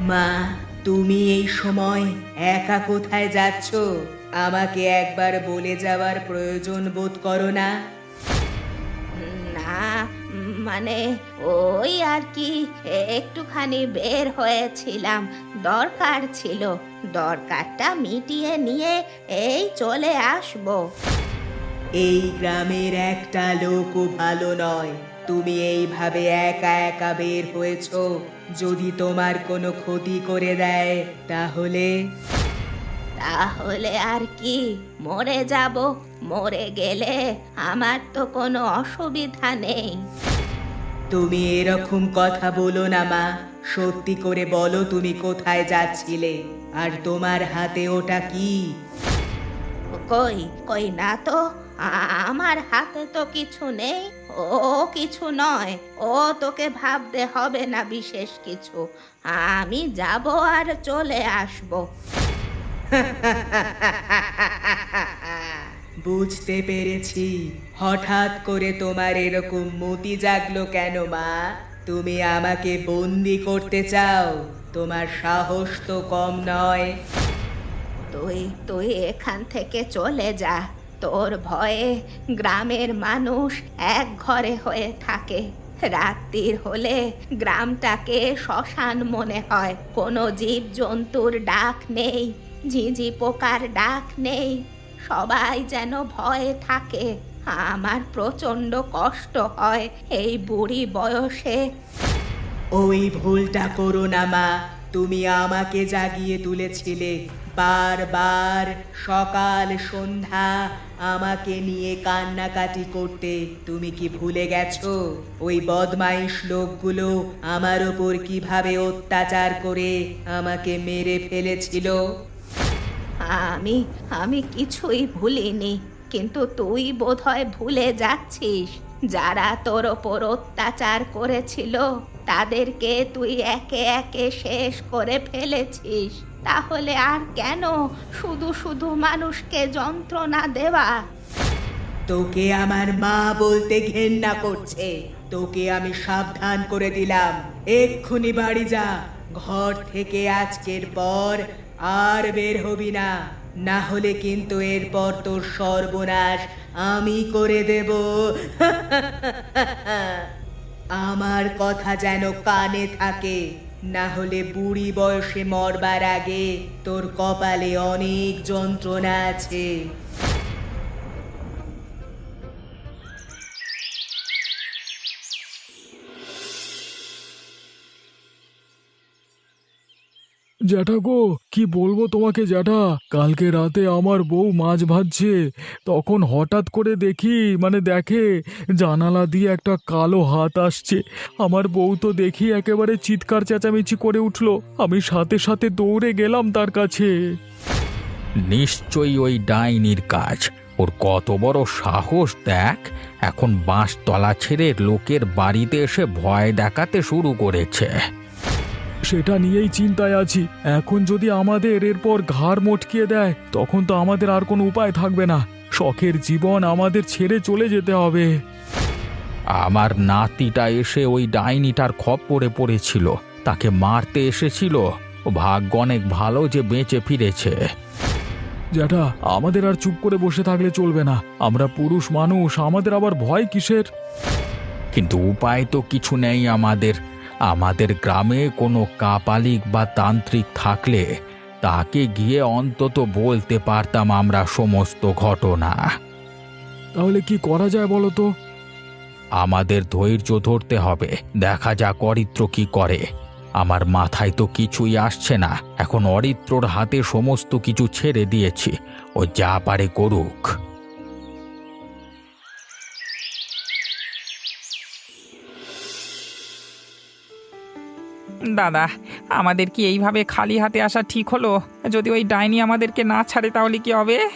মা তুমি এই সময় একা কোথায় যাচ্ছ? আমাকে একবার বলে যাওয়ার প্রয়োজন বোধ করো না। না মানে ওই আর কি একটুখানি বের হয়েছিলাম দরকার ছিল। দরকারটা মিটিয়ে নিয়ে এই চলে আসব। এই গ্রামের একটা লোকও ভালো নয়। তুমি এইভাবে একা একা বের হয়েছো যদি তোমার কোনো ক্ষতি করে দেয় তাহলে? তাহলে আর কি? মরে যাব মরে গেলে আমার তো কোনো অসুবিধা নেই। তুমি এরকম কথা বলো না মা। সত্যি করে বলো তুমি কোথায় যাচ্ছিলে আর তোমার হাতে ওটা কি? কই কই না তো? আমার হাতে তো কিছু নেই ও কিছু নয়। ও তোকে ভাবতে হবে না বিশেষ কিছু। আমি যাব আর চলে আসব। বুঝতে পেরেছি। হঠাৎ করে তোমার এরকম মতি জাগলো কেন মা? তুমি আমাকে বন্দি করতে চাও। তোমার সাহস তো কম নয়। তুই তুই এখান থেকে চলে যা। তোর ভয়ে গ্রামের মানুষ এক ঘরে হয়ে থাকে। রাত্রির হলে গ্রামটাকে শ্মশান মনে হয়। কোনো জীব জন্তুর ডাক নেই, ঝিঝি পোকার ডাক নেই। সবাই যেন ভয়ে থাকে। আমার প্রচণ্ড কষ্ট হয় এই বুড়ি বয়সে। ওই ভুলটা করো না মা, তুমি আমাকে জাগিয়ে তুলেছিলে। বারবার সকাল সন্ধ্যা আমাকে নিয়ে কান্নাকাটি করতে, তুমি কি ভুলে গেছো? ওই বদমাইশ লোকগুলো আমার ওপর কীভাবে অত্যাচার করে আমাকে মেরে ফেলেছিল? আমি আমি কিছুই ভুলিনি, কিন্তু তুই বোধহয় ভুলে যাচ্ছিস। যারা তোর ওপর অত্যাচার করেছিল তাদেরকে তুই একে একে শেষ করে ফেলেছিস। তাহলে আর কেন শুধু শুধু মানুষকে যন্ত্রণা দেওয়া? তোকে আমার মা বলতে ঘেন্না করছে। তোকে আমি সাবধান করে দিলাম। এক্ষুনি বাড়ি যা। ঘর থেকে আজকের পর আর বের হবি না। না হলে কিন্তু এরপর তোর সর্বনাশ আমি করে দেব। আমার কথা যেন কানে থাকে, না হলে বুড়ি বয়সে মরবার আগে তোর কপালে অনেক যন্ত্রণা আছে। জ্যাঠা গো, কি বলব তোমাকে জ্যাঠা? কালকে রাতে আমার বউ মাছ ভাজছে, তখন হঠাৎ করে দেখি মানে দেখে, জানালা দিয়ে একটা কালো হাত আসছে। আমার বউ তো দেখি একেবারে চিৎকার চেঁচামেচি করে উঠল। আমি সাথে সাথে দৌড়ে গেলাম তার কাছে। নিশ্চয়ই ওই ডাইনির কাজ। ওর কত বড় সাহস, দেখ। এখন বাঁশ তলা ছেড়ে লোকের বাড়িতে এসে ভয় দেখাতে শুরু করেছে। সেটা নিয়েই চিন্তায় আছি। এখন যদি আমাদের এরপর ঘাড় মটকিয়ে দেয়, তখন তো আমাদের আর কোনো উপায় থাকবে না। শখের জীবন আমাদের ছেড়ে চলে যেতে হবে। আমার নাতিটা এসে ওই ডাইনিটার খপ খপ্পরে পড়েছিল। তাকে মারতে এসেছিল। ভাগ্য অনেক ভালো যে বেঁচে ফিরেছে। জ্যাঠা, আমাদের আর চুপ করে বসে থাকলে চলবে না। আমরা পুরুষ মানুষ, আমাদের আবার ভয় কিসের? কিন্তু উপায় তো কিছু নেই আমাদের। আমাদের গ্রামে কোনো কাপালিক বা তান্ত্রিক থাকলে তাকে গিয়ে অন্তত বলতে পারতাম আমরা সমস্ত ঘটনা। তাহলে কি করা যায় বলো তো? আমাদের ধৈর্য ধরতে হবে। দেখা যাক অরিত্র কি করে। আমার মাথায় তো কিছুই আসছে না। এখন অরিত্রর হাতে সমস্ত কিছু ছেড়ে দিয়েছি। ও যা পারে করুক। দাদা আমাদের কি এইভাবে খালি হাতে আসা ঠিক হলো? যদি ওই ডাইনি আমাদেরকে না ছাড়ে তাহলে কি হবে?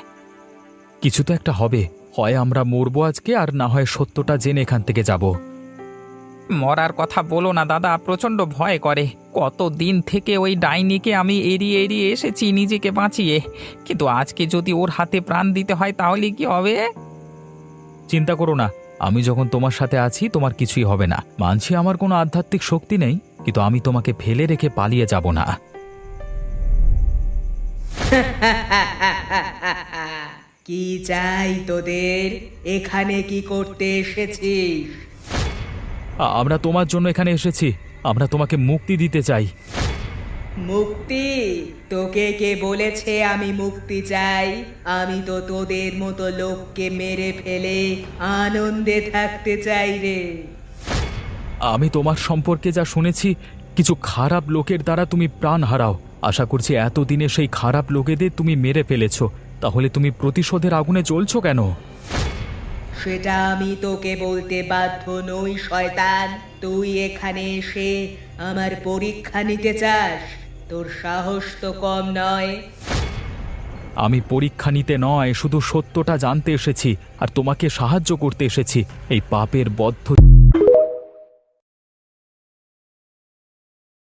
কিছু তো একটা হবে। হয় আমরা মরবো আজকে আর না হয় সত্যটা জেনে এখান থেকে যাব। মরার কথা বলো না দাদা প্রচণ্ড ভয় করে। কত দিন থেকে ওই ডাইনিকে আমি এড়িয়ে এড়িয়ে এসেছি নিজেকে বাঁচিয়ে। কিন্তু আজকে যদি ওর হাতে প্রাণ দিতে হয় তাহলে কি হবে? চিন্তা করো না আমি যখন তোমার সাথে আছি তোমার কিছুই হবে না। মানছি আমার কোনো আধ্যাত্মিক শক্তি নেই। কিন্তু আমি তোমাকে ফেলে রেখে পালিয়ে যাব না। কি চাই তোদের? এখানে কি করতে এসেছিস? আমরা তোমার জন্য এখানে এসেছি। আমরা তোমাকে মুক্তি দিতে চাই। মুক্তি? তোকে কে বলেছে আমি মুক্তি চাই? আমি তো তোদের মতো লোককে মেরে ফেলে আনন্দে থাকতে চাই রে। আমি তোমার সম্পর্কে যা শুনেছি কিছু খারাপ লোকের দ্বারা তুমি প্রাণ হারাও। আশা করছি এতদিনে সেই খারাপ লোকেদের তুমি মেরে ফেলেছ। তাহলে তুমি প্রতিশোধের আগুনে জ্বলছো কেন? সেটা আমি তোকে বলতে বাধ্য নই শয়তান। তুই এখানে এসে আমার পরীক্ষা নিতে চাস। তোর সাহস তো কম নয়। আমি পরীক্ষা নিতে নয় শুধু সত্যটা জানতে এসেছি আর তোমাকে সাহায্য করতে এসেছি। এই পাপের বদ্ধ